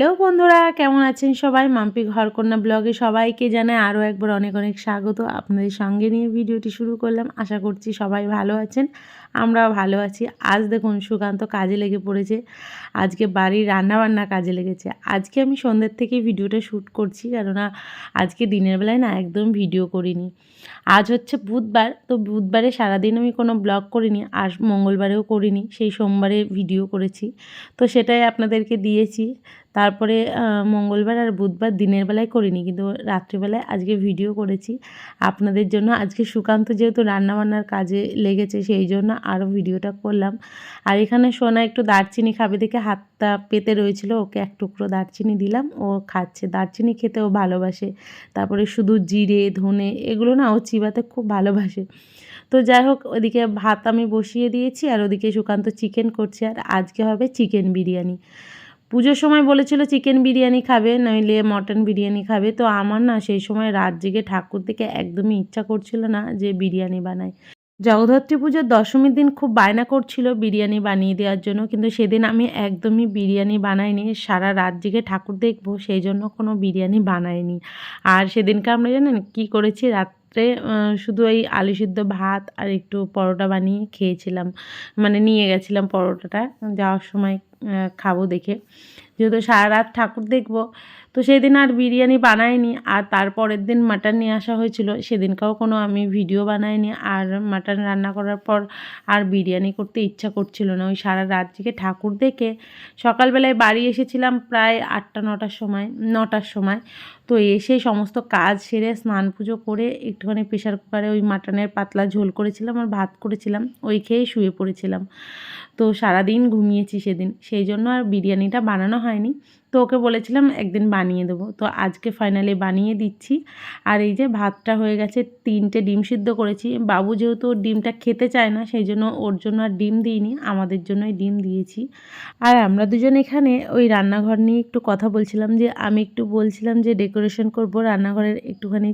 Hello বন্ধুরা, কেমন আছেন সবাই? মাম্পি ঘরকন্যা ব্লগে সবাইকে জানায় আরও একবার অনেক অনেক স্বাগত। আপনাদের সঙ্গে নিয়ে ভিডিওটি শুরু করলাম। আশা করছি সবাই ভালো আছেন, আমরাও ভালো আছি। আজ দেখুন, সুকান্ত কাজে লেগে পড়েছে। আজকে বাড়ির রান্নাবান্না কাজে লেগেছে। আজকে আমি সন্ধ্যের থেকে ভিডিওটা শ্যুট করছি, কেননা আজকে দিনের বেলায় না একদম ভিডিও করিনি। আজ হচ্ছে বুধবার, তো বুধবারে সারাদিন আমি কোনো ব্লগ করিনি, আর মঙ্গলবারেও করিনি, সেই সোমবারে ভিডিও করেছি। তো সেটাই আপনাদেরকে দিয়েছি। তারপরে মঙ্গলবার আর বুধবার দিনের বেলায় করিনি, কিন্তু রাত্রিবেলায় আজকে ভিডিও করেছি। আপনাদের জন্য আজকে সুকান্ত যেহেতু রান্নাবান্নার কাজে লেগেছে, সেই জন্য আরও ভিডিওটা করলাম। আর এখানে সোনা একটু দারচিনি খাবে দেখে হাতটা পেতে রয়েছিল, ওকে এক টুকরো দারচিনি দিলাম। ও খাচ্ছে, দারচিনি খেতেও ভালোবাসে। তারপরে শুধু জিরে, ধনে, এগুলো না ও চিবাতে খুব ভালোবাসে। তো যাই হোক, ওদিকে ভাত আমি বসিয়ে দিয়েছি আর ওদিকে সুকান্ত চিকেন করছে আর আজকে হবে চিকেন বিরিয়ানি। পুজোর সময় বলেছিল চিকেন বিরিয়ানি খাবে, নইলে মটন বিরিয়ানি খাবে। তো আমার না সেই সময় রাত জেগে ঠাকুর থেকে একদমই ইচ্ছা করছিল না যে বিরিয়ানি বানাই জগদ্ধাত্রী পুজোর দশমীর দিন খুব বায়না করছিল বিরিয়ানি বানিয়ে দেওয়ার জন্য, কিন্তু সেদিন আমি একদমই বিরিয়ানি বানাইনি, সারা রাত জেগে ঠাকুর দেখব, সেই জন্য কোনো বিরিয়ানি বানাইনি। আর সেদিনকে আমরা জানেন কি করেছি? রাত্রে শুধু এই আলু সিদ্ধ ভাত আর একটু পরোটা বানিয়ে খেয়েছিলাম। মানে নিয়ে গেছিলাম পরোটাটা, যাওয়ার সময় খাব দেখে। যেহেতু সারা রাত ঠাকুর দেখব তো সেই দিন আর বিরিয়ানি বানাইনি, আর তারপরের দিন মাটন নিয়ে আসা হয়েছিল। সেদিনকেও কোনো আমি ভিডিও বানাইনি, আর মাটন রান্না করার পর আর বিরিয়ানি করতে ইচ্ছা করছিল না। ওই সারা রাত থেকে ঠাকুর দেখে সকালবেলায় বাড়ি এসেছিলাম প্রায় আটটা, নটার সময় নটার সময়। তো এসে সমস্ত কাজ সেরে স্নান পুজো করে একটুখানি প্রেশার কুকারে ওই মাটনের পাতলা ঝোল করেছিলাম আর ভাত করেছিলাম, ওই খেয়েই শুয়ে পড়েছিলাম। তো সারাদিন ঘুমিয়েছি সেদিন, সেই জন্য আর বিরিয়ানিটা বানানো হয়নি। তো ওকে বলেছিলাম একদিন বানিয়ে দেবো। তো আজকে ফাইনালি বানিয়ে দিচ্ছি। আর এই যে ভাতটা হয়ে গেছে, তিনটে ডিম সিদ্ধ করেছি। বাবু যেহেতু ডিমটা খেতে চায় না, সেই জন্য ওর জন্য আর ডিম দিইনি, আমাদের জন্যই ডিম দিয়েছি। আর আমরা দুজন এখানে ওই রান্নাঘর নিয়ে একটু কথা বলছিলাম যে, আমি একটু বলছিলাম যে ডেকোরেশন করব, রান্নাঘরের একটুখানি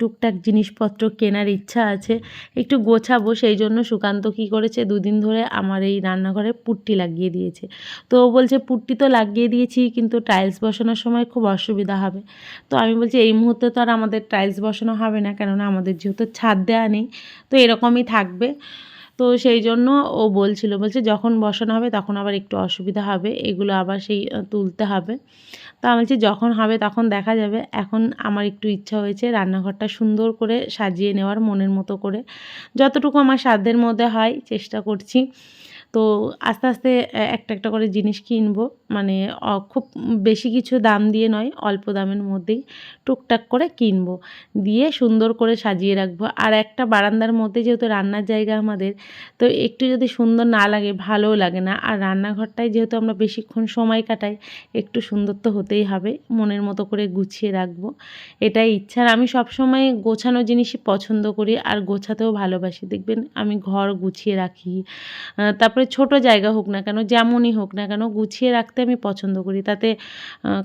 টুকটাক জিনিসপত্র কেনার ইচ্ছা আছে, একটু গোছাবো, সেই জন্য সুকান্ত কী করেছে, দুদিন ধরে আমার এই রান্নাঘরে পুট্টি লাগিয়ে দিয়েছে। তো ও বলছে, পুট্টি তো লাগিয়ে দিয়েছি, কিন্তু টাইলস বসানোর সময় খুব অসুবিধা হবে। তো আমি বলছি, এই মুহূর্তে তো আর আমাদের টাইলস বসানো হবে না, কেননা আমাদের যেহেতু ছাদ দেওয়া নেই, তো এরকমই থাকবে। তো সেই জন্য ও বলছিল, বলছে যখন বসানো হবে তখন আবার একটু অসুবিধা হবে, এগুলো আবার সেই তুলতে হবে। তো আমি বলছি যখন হবে তখন দেখা যাবে, এখন আমার একটু ইচ্ছা হয়েছে রান্নাঘরটা সুন্দর করে সাজিয়ে নেওয়ার মনের মতো করে। যতটুকু আমার সাধ্যের মধ্যে হয় চেষ্টা করছি। তো আস্তে আস্তে একটা একটা করে জিনিস কিনবো। মানে খুব বেশি কিছু দাম দিয়ে নয়, অল্প দামের মধ্যেই টুকটাক করে কিনবো। দিয়ে সুন্দর করে সাজিয়ে রাখব। আর একটা বারান্দার মধ্যে যেহেতু রান্নার জায়গা আমাদের, তো একটু যদি সুন্দর না লাগে, ভালোও লাগে না। আর রান্নাঘরটায় যেহেতু আমরা বেশিক্ষণ সময় কাটাই, একটু সুন্দর তো হতেই হবে, মনের মতো করে গুছিয়ে রাখব। এটাই ইচ্ছা। আর আমি সবসময় গোছানো জিনিসই পছন্দ করি, আর গোছাতেও ভালোবাসি। দেখবেন আমি ঘর গুছিয়ে রাখি। তারপরে ছোট জায়গা হোক না কেন, যেমনই হোক না কেন, গুছিয়ে রাখতে আমি পছন্দ করি। তাতে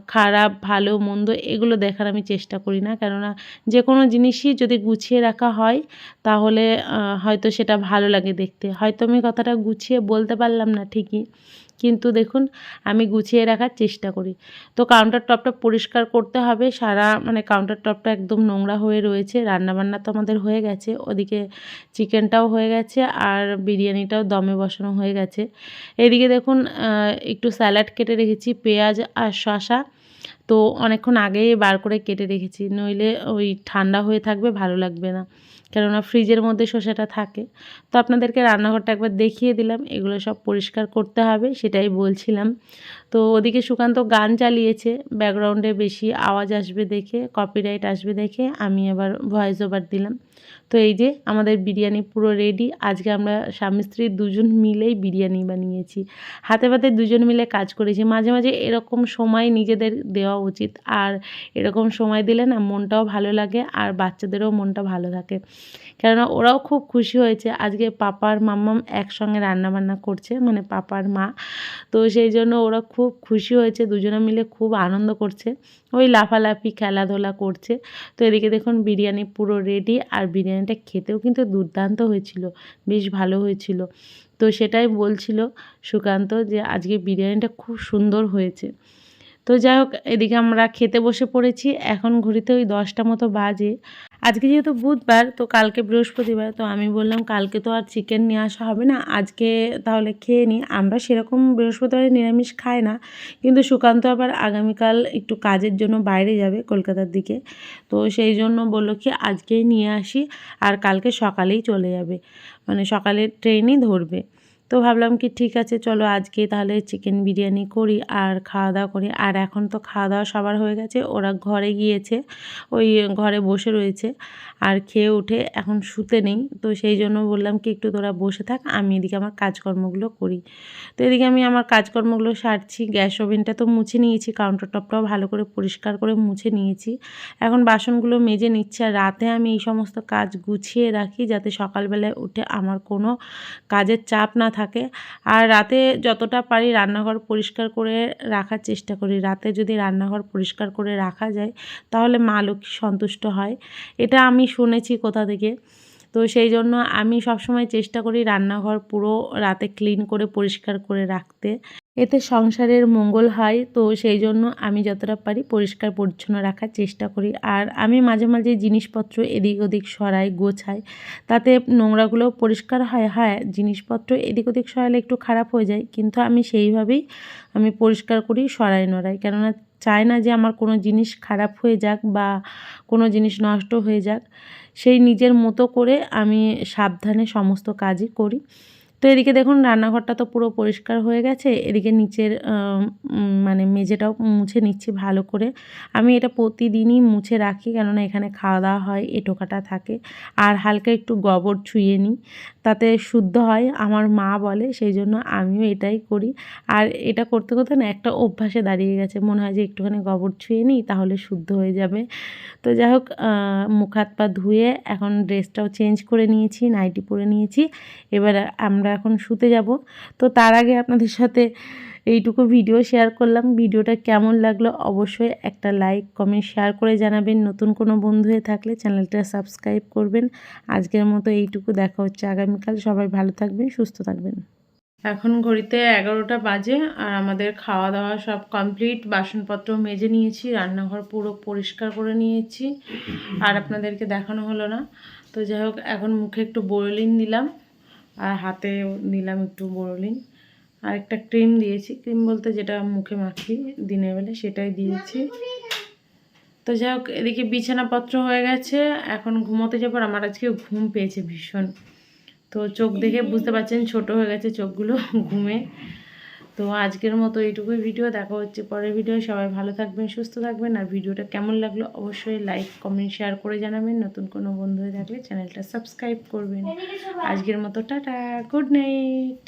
খারাপ, ভালো, মন্দ এগুলো দেখার আমি চেষ্টা করি না। কেননা যে কোনো জিনিসই যদি গুছিয়ে রাখা হয়, তাহলে হয়তো সেটা ভালো লাগে দেখতে। হয়তো আমি কথাটা গুছিয়ে বলতে পারলাম না ঠিকই। কিন্তু দেখুন, আমি গুছিয়ে রাখার চেষ্টা করি। তো কাউন্টার টপটা পরিষ্কার করতে হবে। সারা মানে কাউন্টার টপটা একদম নোংরা হয়ে রয়েছে। রান্নাবান্না তো আমাদের হয়ে গেছে। ওদিকে চিকেনটাও হয়ে গেছে আর বিরিয়ানিটাও দমে বসানো হয়ে গেছে। এদিকে দেখুন একটু স্যালাড কেটে রেখেছি। পেঁয়াজ আর শশা তো অনেকক্ষণ আগেই বার করে কেটে রেখেছি। নইলে ওই ঠান্ডা হয়ে থাকবে, ভালো লাগবে না। কেননা ফ্রিজের মধ্যে শসাটা থাকে। তো আপনাদেরকে রান্নাঘরটা একবার দেখিয়ে দিলাম। এগুলো সব পরিষ্কার করতে হবে, সেটাই বলছিলাম। তো ওদিকে সুকান্ত গান চালিয়েছে ব্যাকগ্রাউন্ডে বেশি আওয়াজ আসবে দেখে কপিরাইট আসবে দেখে আমি আবার ভয়েস ওভার দিলাম। তো এই যে আমাদের বিরিয়ানি পুরো রেডি আজকে আমরা স্বামী স্ত্রী দুজন মিলেই বিরিয়ানি বানিয়েছি। হাতে পাতে দুজন মিলে কাজ করেছি, মাঝে মাঝে এরকম সময় নিজেদের দেওয়া উচিত। আর এরকম সময় দিলে না মনটাও ভালো লাগে আর বাচ্চাদেরও মনটা ভালো থাকে। কেননা ওরাও খুব খুশি হয়েছে, আজকে পাপার মাম্মাম একসঙ্গে রান্নাবান্না করছে মানে পাপার মা। তো সেই জন্য ওরা খুব খুশি হয়েছে, দুজনে মিলে খুব আনন্দ করছে। ওই লাফালাফি, খেলাধুলা করছে। তো এদিকে দেখুন বিরিয়ানি পুরো রেডি আর বিরিয়ানিটা খেতেও কিন্তু দুর্দান্ত হয়েছিল, বেশ ভালো হয়েছিল। তো সেটাই বলছিল সুকান্ত যে আজকে বিরিয়ানিটা খুব সুন্দর হয়েছে। তো যাই হোক, এদিকে আমরা খেতে বসে পড়েছি। এখন ঘড়িতে ওই দশটা মতো বাজে। আজকে যেহেতু বুধবার, তো কালকে বৃহস্পতিবার, তো আমি বললাম কালকে তো আর চিকেন নিয়ে আসা হবে না, আজকে তাহলে খেয়ে নিই। আমরা সেরকম বৃহস্পতিবারে নিরামিষ খাই না, কিন্তু সুকান্ত আবার আগামীকাল একটু কাজের জন্য বাইরে যাবে কলকাতার দিকে, তো সেই জন্য বলল কি আজকেই নিয়ে আসি, আর কালকে সকালেই চলে যাবে। মানে সকালে ট্রেনই ধরবে। তো ভাবলাম কি ঠিক আছে, চলো আজকে তাহলে চিকেন বিরিয়ানি করি আর খাওয়া দাওয়া করি। আর এখন তো খাওয়া দাওয়া সবার হয়ে গেছে, ওরা ঘরে গিয়েছে, ওই ঘরে বসে রয়েছে আর খেয়ে উঠে এখন শুতে নেই। তো সেই জন্য বললাম কি একটু তোরা বসে থাক, আমি এদিকে আমার কাজকর্মগুলো করি। তো এদিকে আমি আমার কাজকর্মগুলো সারছি, গ্যাস ওভেনটা তো মুছে নিয়েছি কাউন্টার টপটাও ভালো করে পরিষ্কার করে মুছে নিয়েছি। এখন বাসনগুলো মেজে নিচ্ছে আর রাতে আমি এই সমস্ত কাজ গুছিয়ে রাখি যাতে সকালবেলায় উঠে আমার কোনো কাজের চাপ না থাকে। আর রাতে যতটা পারি রান্নাঘর পরিষ্কার করে রাখার চেষ্টা করি। রাতে যদি রান্নাঘর পরিষ্কার করে রাখা যায়, তাহলে মা লক্ষ্মী সন্তুষ্ট হয়। এটা আমি শুনেছি কোথা থেকে। তো সেই জন্য আমি সবসময় চেষ্টা করি রান্নাঘর পুরো রাতে ক্লিন করে পরিষ্কার করে রাখতে। এতে সংসারের মঙ্গল হয়, তো সেই জন্য আমি যতটা পারি পরিষ্কার, পরিচ্ছন্ন রাখার চেষ্টা করি। আর আমি মাঝে মাঝে জিনিসপত্র এদিক ওদিক সরাই, গোছাই। তাতে নোংরাগুলো পরিষ্কার হয় হয়, জিনিসপত্র এদিক ওদিক সরালে একটু খারাপ হয়ে যায়। কিন্তু আমি সেইভাবেই আমি পরিষ্কার করি, সরাই, নড়াই। কেননা চাই না যে আমার কোনো জিনিস খারাপ হয়ে যাক বা কোনো জিনিস নষ্ট হয়ে যাক। সেই নিজের মতো করে আমি সাবধানে সমস্ত কাজই করি। তো এদিকে দেখুন, রান্নাঘরটা তো পুরো পরিষ্কার হয়ে গেছে। এদিকে নিচের মানে মেঝেটাও মুছে নিচ্ছি ভালো করে। আমি এটা প্রতিদিনই মুছে রাখি, কেননা এখানে খাওয়া দাওয়া হয় এটোকাটা থাকে। আর হালকা একটু গোবর ছুঁয়ে নিই, তাতে শুদ্ধ হয়, আমার মা বলে, সেই জন্য আমিও এটাই করি। আর এটা করতে করতে না একটা অভ্যাসে দাঁড়িয়ে গেছে, মনে হয় যে একটুখানি গোবর ছুঁয়ে নিই, তাহলে শুদ্ধ হয়ে যাবে। তো যাই হোক মুখ হাত পা ধুয়ে এখন ড্রেসটাও চেঞ্জ করে নিয়েছি নাইটি পরে নিয়েছি। এবার আমরা এখন শুতে যাব। তো তার আগে আপনাদের সাথে এইটুকু ভিডিও শেয়ার করলাম। ভিডিওটা কেমন লাগল অবশ্যই একটা লাইক কমেন্ট শেয়ার করে জানাবেন। নতুন কোনো বন্ধু হয়ে থাকলে চ্যানেলটা সাবস্ক্রাইব করবেন। আজকের মতো এইটুকু দেখা হচ্ছে আগামীকাল। সবাই ভালো থাকবেন, সুস্থ থাকবেন। এখন ঘড়িতে এগারোটা বাজে আর আমাদের খাওয়া দাওয়া সব কমপ্লিট বাসনপত্র মেজে নিয়েছি, রান্নাঘর পুরো পরিষ্কার করে নিয়েছি। আর আপনাদেরকে দেখানো হলো না। তো যাই হোক, এখন মুখে একটু বোরলিন দিলাম। আর হাতে নিলাম একটু বোরলিন আর একটা ক্রিম দিয়েছি। ক্রিম বলতে যেটা মুখে মাখি দিনের বেলা, সেটাই দিয়েছি। তো যাই হোক, এদিকে বিছানাপত্র হয়ে গেছে। এখন ঘুমোতে যাবার আমার আজকে ঘুম পেয়েছে ভীষণ। তো চোখ দেখে বুঝতে পারছেন, ছোট হয়ে গেছে চোখগুলো ঘুমে। তো আজকের মতো এইটুকুই ভিডিও দেখা হচ্ছে পরের ভিডিও সবাই ভালো থাকবেন সুস্থ থাকবেন। আর ভিডিওটা কেমন লাগল অবশ্যই লাইক কমেন্ট শেয়ার করে জানাবেন। নতুন কোনো বন্ধু হয়ে থাকলে চ্যানেলটা সাবস্ক্রাইব করবেন। আজকের মতো টাটা গুড নাইট